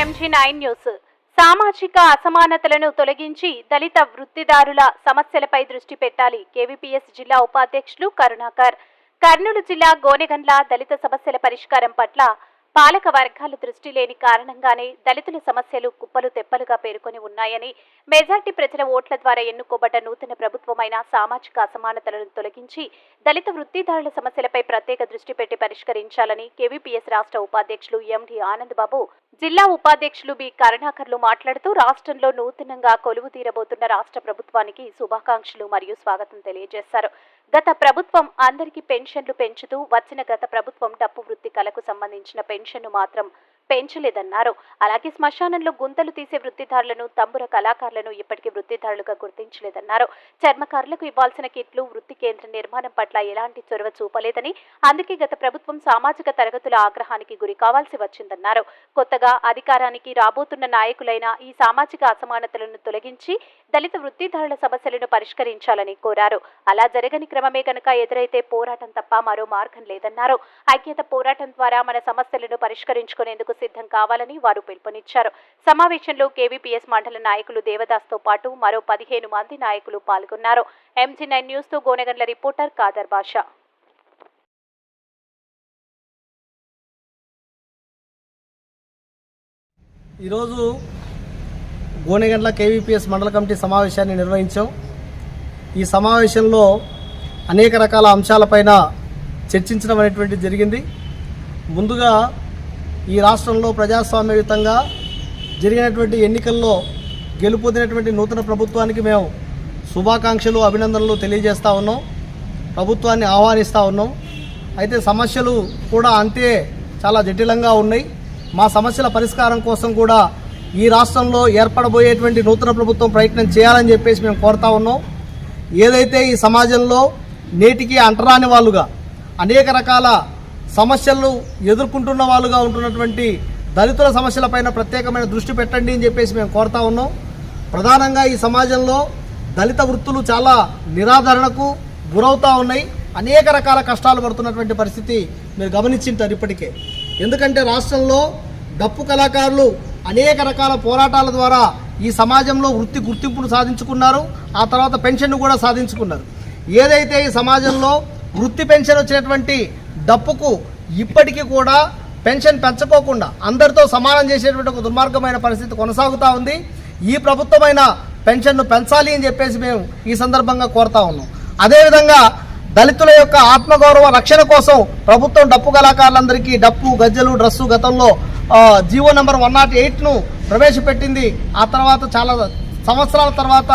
Nine news. సామాజిక అసమానతలను తొలగించి దళిత వృత్తిదారుల సమస్యలపై దృష్టి పెట్టాలి. కేవీపీఎస్ జిల్లా ఉపాధ్యక్షులు కరుణాకర్. కర్నూలు జిల్లా గోనెగండ్ల దళిత సమస్యల పరిష్కారం పట్ల పాలక వర్గాల దృష్టి లేని కారణంగానే దళితుల సమస్యలు కుప్పలు తెప్పలుగా పేర్కొని ఉన్నాయని మెజార్టీ ప్రజల ఓట్ల ద్వారా ఎన్నుకోబడ్డ నూతన ప్రభుత్వమైన సామాజిక అసమానతలను తొలగించి దళిత వృత్తిదారుల సమస్యలపై ప్రత్యేక దృష్టి పెట్టి పరిష్కరించాలని కేవీపీఎస్ రాష్ట్ర ఉపాధ్యక్షులు ఎండి ఆనందబాబు జిల్లా ఉపాధ్యక్షులు బి కరుణాకర్లు మాట్లాడుతూ రాష్ట్రంలో నూతనంగా కొలువు తీరబోతున్న రాష్ట్ర ప్రభుత్వానికి శుభాకాంక్షలు మరియు స్వాగతం తెలియజేశారు. గత ప్రభుత్వం అందరికీ పెన్షన్లు పెంచుతూ వచ్చిన గత ప్రభుత్వం డప్పు వృత్తి కళకు సంబంధించిన పరీక్షను మాత్రం పెంచలేదన్నారు. అలాగే శ్మశానంలో గుంతలు తీసే వృత్తిదారులను తంబుర కళాకారులను ఇప్పటికీ వృత్తిదారులుగా గుర్తించలేదన్నారు. చర్మకారులకు ఇవ్వాల్సిన కిట్లు వృత్తి కేంద్ర నిర్మాణం పట్ల ఎలాంటి చొరవ చూపలేదని అందుకే గత ప్రభుత్వం సామాజిక తరగతుల ఆగ్రహానికి గురి కావాల్సి వచ్చిందన్నారు. కొత్తగా అధికారానికి రాబోతున్న నాయకులైన ఈ సామాజిక అసమానతలను తొలగించి దళిత వృత్తిదారుల సమస్యలను పరిష్కరించాలని కోరారు. అలా జరగని క్రమమే కనుక ఎదురైతే పోరాటం తప్ప మరో మార్గం లేదన్నారు. ఐక్యత పోరాటం ద్వారా మన సమస్యలను పరిష్కరించుకునేందుకు సిద్ధం కావాలని వారు పిలుపునిచ్చారు. సమావేశంలో కేవీపీఎస్ మండల నాయకులు దేవదాస్తో పాటు మరో పదిహేను మంది నాయకులు పాల్గొన్నారు. ఎంజీ నైన్ న్యూస్తో గోనెగండ్ల రిపోర్టర్ కాదర్ బాషా. ఈరోజు గోనెగండ్ల కేవీపీఎస్ మండల కమిటీ సమావేశాన్ని నిర్వహించాం. ఈ సమావేశంలో అనేక రకాల అంశాలపైన చర్చించడం అనేటువంటిది జరిగింది. ముందుగా ఈ రాష్ట్రంలో ప్రజాస్వామ్యయుతంగా జరిగినటువంటి ఎన్నికల్లో గెలుపొందినటువంటి నూతన ప్రభుత్వానికి మేము శుభాకాంక్షలు అభినందనలు తెలియజేస్తూ ఉన్నాం. ప్రభుత్వాన్ని ఆహ్వానిస్తూ ఉన్నాం. అయితే సమస్యలు కూడా అంతే చాలా జటిలంగా ఉన్నాయి. మా సమస్యల పరిష్కారం కోసం కూడా ఈ రాష్ట్రంలో ఏర్పడబోయేటువంటి నూతన ప్రభుత్వం ప్రయత్నం చేయాలని చెప్పేసి మేము కోరుతా ఉన్నాం. ఏదైతే ఈ సమాజంలో నేటికి అంటరాని వాళ్ళుగా అనేక రకాల సమస్యలు ఎదుర్కొంటున్న వాళ్ళుగా ఉంటున్నటువంటి దళితుల సమస్యలపైన ప్రత్యేకమైన దృష్టి పెట్టండి అని చెప్పేసి మేము కోరుతా ఉన్నాం. ప్రధానంగా ఈ సమాజంలో దళిత వృత్తులు చాలా నిరాదరణకు గురవుతూ ఉన్నాయి. అనేక రకాల కష్టాలు పడుతున్నటువంటి పరిస్థితి మీరు గమనించింటారు ఇప్పటికే. ఎందుకంటే రాష్ట్రంలో డప్పు కళాకారులు అనేక రకాల పోరాటాల ద్వారా ఈ సమాజంలో వృత్తి గుర్తింపును సాధించుకున్నారు. ఆ తర్వాత పెన్షన్ కూడా సాధించుకున్నారు. ఏదైతే ఈ సమాజంలో వృత్తి పెన్షన్ వచ్చినటువంటి డప్పుకు ఇప్పటికీ కూడా పెన్షన్ పెంచుకోకుండా అందరితో సమానం చేసేటువంటి ఒక దుర్మార్గమైన పరిస్థితి కొనసాగుతూ ఉంది. ఈ ప్రభుత్వమైన పెన్షన్ను పెంచాలి అని చెప్పేసి మేము ఈ సందర్భంగా కోరుతా ఉన్నాం. అదేవిధంగా దళితుల యొక్క ఆత్మగౌరవ రక్షణ కోసం ప్రభుత్వం డప్పు కళాకారులందరికీ డప్పు గజ్జలు డ్రస్సు గతంలో జీవో నెంబర్ వన్ నాట్ ఎయిట్ను ప్రవేశపెట్టింది. ఆ తర్వాత చాలా సంవత్సరాల తర్వాత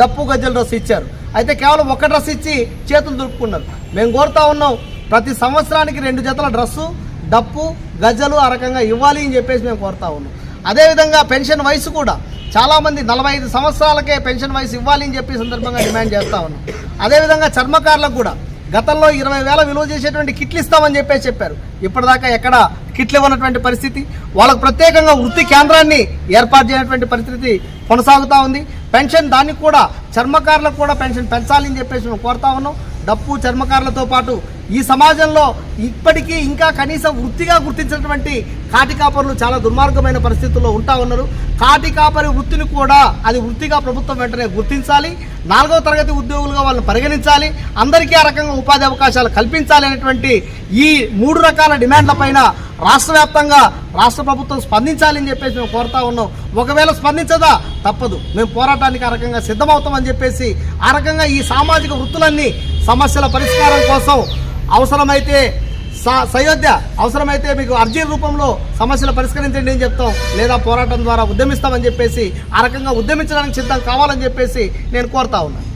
డప్పు గజ్జలు డ్రస్ ఇచ్చారు. అయితే కేవలం ఒక డ్రస్ ఇచ్చి చేతులు దులుపుకున్నారు. మేము కోరుతా ఉన్నాం ప్రతి సంవత్సరానికి రెండు జతల డ్రస్సు డప్పు గజ్జలు ఆ రకంగా ఇవ్వాలి అని చెప్పేసి మేము కోరుతా ఉన్నాం. అదేవిధంగా పెన్షన్ వయసు కూడా చాలామంది నలభై ఐదు సంవత్సరాలకే పెన్షన్ వయసు ఇవ్వాలి అని చెప్పి సందర్భంగా డిమాండ్ చేస్తూ ఉన్నాం. అదేవిధంగా చర్మకారులకు కూడా గతంలో ఇరవై వేల విలువ చేసేటువంటి కిట్లు ఇస్తామని చెప్పేసి చెప్పారు. ఇప్పటిదాకా ఎక్కడ కిట్లు ఇవ్వనటువంటి పరిస్థితి. వాళ్ళకు ప్రత్యేకంగా వృత్తి కేంద్రాన్ని ఏర్పాటు చేయనటువంటి పరిస్థితి కొనసాగుతూ ఉంది. పెన్షన్ దానికి కూడా చర్మకారులకు కూడా పెన్షన్ పెంచాలి అని చెప్పేసి మేము కోరుతా ఉన్నాం. డప్పు చర్మకారులతో పాటు ఈ సమాజంలో ఇప్పటికీ ఇంకా కనీసం వృత్తిగా గుర్తించినటువంటి కాటి కాపరులు చాలా దుర్మార్గమైన పరిస్థితుల్లో ఉంటా ఉన్నారు. కాటి కాపరి వృత్తిని కూడా అది వృత్తిగా ప్రభుత్వం వెంటనే గుర్తించాలి. నాలుగవ తరగతి ఉద్యోగులుగా వాళ్ళని పరిగణించాలి. అందరికీ ఆ రకంగా ఉపాధి అవకాశాలు కల్పించాలి అనేటువంటి ఈ మూడు రకాల డిమాండ్లపైన రాష్ట్ర వ్యాప్తంగా రాష్ట్ర ప్రభుత్వం స్పందించాలని చెప్పేసి మేము కోరుతా ఉన్నాం. ఒకవేళ స్పందించదా? తప్పదు. మేము పోరాటానికి ఆ రకంగా సిద్ధమవుతామని చెప్పేసి ఆ రకంగా ఈ సామాజిక వృత్తులన్నీ సమస్యల పరిష్కారం కోసం అవసరమైతే స- సయోధ్య అవసరమైతే మీకు అర్జీ రూపంలో సమస్యలు పరిష్కరించండి అని చెప్తాం. లేదా పోరాటం ద్వారా ఉద్యమిస్తామని చెప్పేసి ఆ రకంగా ఉద్యమించడానికి సిద్ధం కావాలని చెప్పేసి నేను కోరుతా ఉన్నాను.